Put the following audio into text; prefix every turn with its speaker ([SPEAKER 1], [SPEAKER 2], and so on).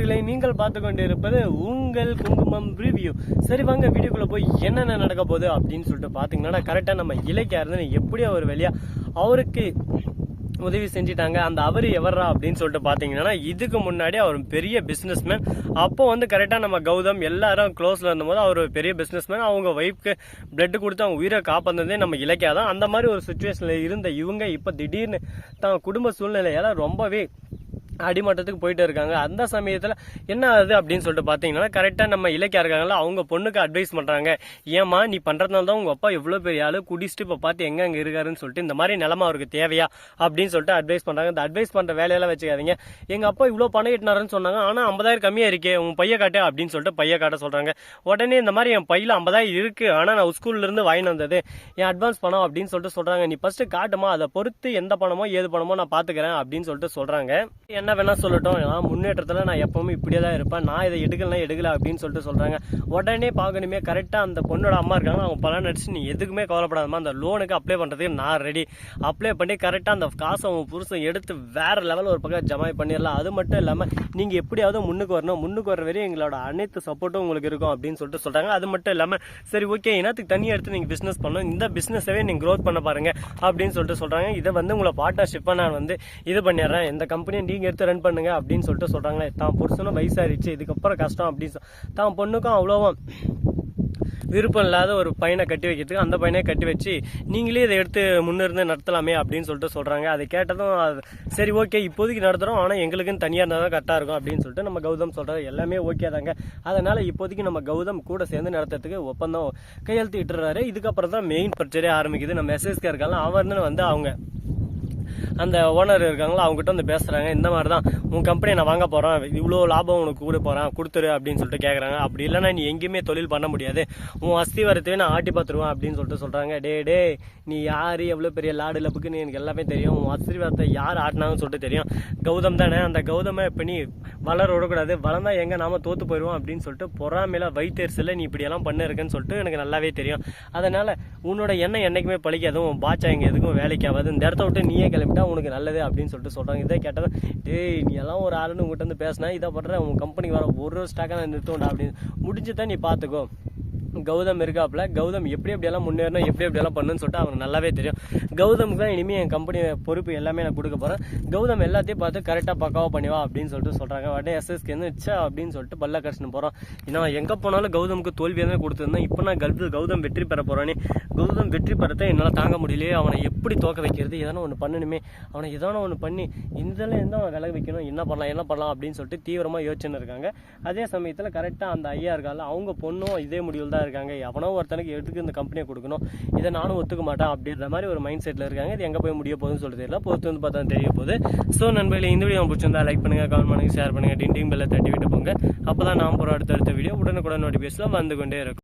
[SPEAKER 1] நண்பர்களை நீங்கள் பார்த்து கொண்டிருப்பது உங்கள் குங்குமம் ரிவ்யூ சரி வாங்க வீடியோக்குள்ள போய் என்னென்ன நடக்க போகுது அப்படின்னு சொல்லிட்டு பார்த்தீங்கன்னா கரெக்டாக நம்ம இலக்கியா இருந்து எப்படியோ ஒரு வழியா அவருக்கு உதவி செஞ்சிட்டாங்க. அந்த அவர் எவர்ரா அப்படின்னு சொல்லிட்டு பார்த்தீங்கன்னா இதுக்கு முன்னாடி அவர் பெரிய பிஸ்னஸ்மேன் அப்போ வந்து கரெக்டாக நம்ம கௌதம் எல்லாரும் க்ளோஸில் இருந்தபோது அவர் பெரிய பெரிய பிஸ்னஸ்மேன் அவங்க ஒய்ஃப்க்கு பிளட் கொடுத்து அவங்க உயிரை காப்பாந்ததே நம்ம இலக்கியா தான் அந்த மாதிரி ஒரு சுச்சுவேஷனில் இருந்த இவங்க இப்போ திடீர்னு தான் குடும்ப சூழ்நிலையால ரொம்பவே அடிமட்டத்துக்கு போயிட்டு இருக்காங்க. அந்த சமயத்தில் என்ன ஆகுது அப்படின்னு சொல்லிட்டு பார்த்தீங்கன்னா கரெக்டாக நம்ம இலக்கியா இருக்காங்கல்ல அவங்க பொண்ணுக்கு அட்வைஸ் பண்ணுறாங்க ஏமா நீ பண்ணுறதுனால தான் உங்கள் அப்பா எவ்வளோ பெரிய ஆளு? குடிச்சிட்டு இப்போ பார்த்து எங்கே அங்கே இருக்காருன்னு சொல்லிட்டு இந்த மாதிரி நிலமை அவருக்கு தேவையா? அப்படின்னு சொல்லிட்டு அட்வைஸ் பண்ணுறாங்க இந்த அட்வைஸ் பண்ணுற வேலையெல்லாம் வச்சுக்காதீங்க. எங்கள் அப்பா இவ்வளோ பணம் எட்டினாருன்னு சொன்னாங்க ஆனால் ஐம்பதாயிரம் கம்மியாக இருக்கே உன் பைய காட்டு அப்படின்னு சொல்லிட்டு பைய காட்ட சொல்கிறாங்க உடனே இந்த மாதிரி என் பையில் ஐம்பதாயிரம் இருக்குது ஆனால் நான் ஸ்கூல்லேருந்து வாங்கிட்டு வந்தது. என் அட்வான்ஸ் பணம் அப்படின்னு சொல்லிட்டு சொல்கிறாங்க நீ ஃபஸ்ட்டு காட்டுமா அதை பொறுத்து எந்த பணமோ ஏது பணமோ நான் பார்த்துக்கிறேன் அப்படின்னு சொல்லிட்டு சொல்கிறாங்க என்ன என்ன வேணால் சொல்லட்டும். நான் முன்னேற்றத்தில் நான் எப்பவுமே இப்படியே தான் இருப்பேன். நான் இதை எடுக்கலாம் எடுக்கல அப்படின்னு சொல்லிட்டு சொல்கிறாங்க உடனே பார்க்கணுமே கரெக்டாக அந்த பொண்ணோட அம்மா இருக்காங்க. அவங்க பலன் நடிச்சு நீ எதுக்குமே கவலைப்படாதமா அந்த லோனுக்கு அப்ளை பண்ணுறதுக்கு நான் ரெடி அப்ளை பண்ணி கரெக்டாக அந்த காசை அவங்க புருஷன் எடுத்து வேறு லெவல் ஒரு பக்கம் ஜமாய் பண்ணிடலாம். அது மட்டும் இல்லாமல் நீங்கள் எப்படியாவது முன்னுக்கு வரணும். முன்னுக்கு வர வரையும் எங்களோட அனைத்து சப்போர்ட்டும் உங்களுக்கு இருக்கும் அப்படின்னு சொல்லிட்டு சொல்கிறாங்க அது மட்டும் இல்லாமல் சரி ஓகே என்னத்துக்கு தனியாக எடுத்து நீங்கள் பிஸ்னஸ் பண்ணணும்? இந்த பிஸ்னஸவே நீங்கள் க்ரோத் பண்ண பாருங்கள் அப்படின்னு சொல்லிட்டு சொல்கிறாங்க இதை வந்து உங்களை பார்ட்னர்ஷிப்பாக நான் வந்து இது பண்ணிடுறேன். இந்த கம்பெனியை நீங்கள் கொடுத்து ரன் பண்ணுங்க அப்படின்னு சொல்லிட்டு சொல்கிறாங்களே தான் புருஷனும் வயசாயிருச்சு இதுக்கப்புறம் கஷ்டம் அப்படின்னு தான் பொண்ணுக்கும் அவ்வளோவா விருப்பம் இல்லாத ஒரு பையனை கட்டி வைக்கிறதுக்கு அந்த பையனை கட்டி வச்சு நீங்களே இதை எடுத்து முன்னிருந்து நடத்தலாமே அப்படின்னு சொல்லிட்டு சொல்கிறாங்க அதை கேட்டதும் சரி ஓகே இப்போதைக்கு நடத்துகிறோம் ஆனால் எங்களுக்குன்னு தனியாக இருந்தால் தான் கரெக்டாக இருக்கும் அப்படின்னு சொல்லிட்டு நம்ம கௌதம் சொல்கிறது எல்லாமே ஓகே தாங்க. அதனால் இப்போதைக்கு நம்ம கௌதம் கூட சேர்ந்து நடத்துறதுக்கு ஒப்பந்தம் கையெழுத்திட்டுறாரு இதுக்கப்புறம் தான் மெயின் பிரச்சனையே ஆரம்பிக்குது. நம்ம எஸ்எஸ்கே இருக்காங்க அவர்னு வந்து அவங்க அந்த ஓனர் இருக்காங்களோ அவங்ககிட்ட வந்து பேசுகிறாங்க இந்த மாதிரி தான் உன் கம்பெனி நான் வாங்க போகிறேன் இவ்வளோ லாபம் உனக்கு கூட போகிறேன் கொடுத்துரு அப்படின்னு சொல்லிட்டு கேட்குறாங்க அப்படி இல்லைனா நீ எங்கேயுமே தொழில் பண்ண முடியாது. உன் அஸ்தி வரத்தையும் நான் ஆட்டி பார்த்துருவேன் அப்படின்னு சொல்லிட்டு சொல்கிறாங்க டே டே நீ யார்? எவ்வளோ பெரிய லாடு லப்புக்குன்னு எனக்கு எல்லாமே தெரியும். உன் அஸ்தி யார் ஆட்டினாங்கன்னு சொல்லிட்டு தெரியும். கௌதம் தானே அந்த கௌதமை இப்போ நீ வளர விடக்கூடாது. வளர்ந்தா எங்கே நாம தோற்று போயிடுவோம் அப்படின்னு சொல்லிட்டு பொறாமையில வயிற்றுல நீ இப்படியெல்லாம் பண்ணிருக்கேன்னு சொல்லிட்டு எனக்கு நல்லாவே தெரியும். அதனால உன்னோட எண்ணம் என்னைக்குமே பழிக்காதும் பாச்சா இங்கே எதுக்கும் வேலைக்கு ஆகாது. இந்த இடத்த விட்டு நீயே கிளம்பி கிளம்பிட்டா உனக்கு நல்லது அப்படின்னு சொல்லிட்டு சொல்கிறாங்க இதே கேட்டதும் டேய் நீ எல்லாம் ஒரு ஆளுன்னு உங்கள்கிட்ட வந்து பேசினா இதை பண்ற உன் கம்பெனி வர ஒரு ஸ்டாக்காக நான் நிறுத்தோண்டா அப்படின்னு. முடிஞ்சு தான் நீ பார்த்துக்கோ கௌதம் இருக்காப்புல. கௌதம் எப்படி எப்படியெல்லாம் முன்னேறணும் எப்படி எப்படியெல்லாம் பண்ணுன்னு சொல்லிட்டு அவனுக்கு நல்லாவே தெரியும். கௌதமுக்கு தான் இனிமேல் என் கம்பெனி பொறுப்பு எல்லாமே நான் கொடுக்க போகிறேன் கௌதம் எல்லாத்தையும் பார்த்து கரெக்டாக பக்காவாக பண்ணிவா அப்படின்னு சொல்லிட்டு சொல்கிறாங்க உடனே எஸ்எஸ்கே வந்து ச்சே அப்படின்னு சொல்லிட்டு பல்ல கஷ்டம் போகிறோம் நான் எங்கே போனாலும் கௌதமுக்கு தோல்வியாக தான் கொடுத்துருந்தேன் இப்போ நான் கல்வி கௌதம் வெற்றி பெற போகிறானே கௌதம் வெற்றி பெறத்தை என்னால் தாங்க முடியலையே. அவனை எப்படி தோக்க வைக்கிறது? எதனா ஒன்று பண்ணணுமே. அவனை எதனா ஒன்று பண்ணி இதில் எந்த அவனை விலக வைக்கணும். என்ன பண்ணலாம் என்ன பண்ணலாம் அப்படின்னு சொல்லிட்டு தீவிரமாக யோசிச்சுன்னு இருக்காங்க. அதே சமயத்தில் கரெக்டாக அந்த ஐயா இருக்கால அவங்க பொண்ணும் இதே முடிவில் தான் இருக்காங்க. எவனோ ஒருத்தனுக்கு எடுத்துக்கு இந்த கம்பெனியை கொடுக்கணும்? இதை நானும் ஒத்துக்க மாட்டேன் அப்படின்ற மாதிரி ஒரு மைண்ட் செட்டில் இருக்காங்க. இது எங்கே போய் முடிய போகுதுன்னு சொல்லிட்டு தெரியல பொறுத்து வந்து பார்த்தா தெரிய போகுது. ஸோ நண்பர்களே இந்த வீடியோ பிடிச்சிருந்தா லைக் பண்ணுங்க கமெண்ட் பண்ணுங்கள் ஷேர் பண்ணுங்க டிண்டிங் பெல்லை தட்டி விட்டு போங்க. அப்போ தான் நான் போகிற அடுத்த அடுத்த வீடியோ உடனுக்குடன் நோட்டிஃபிகேஷனில் வந்து கொண்டே இருக்கும்.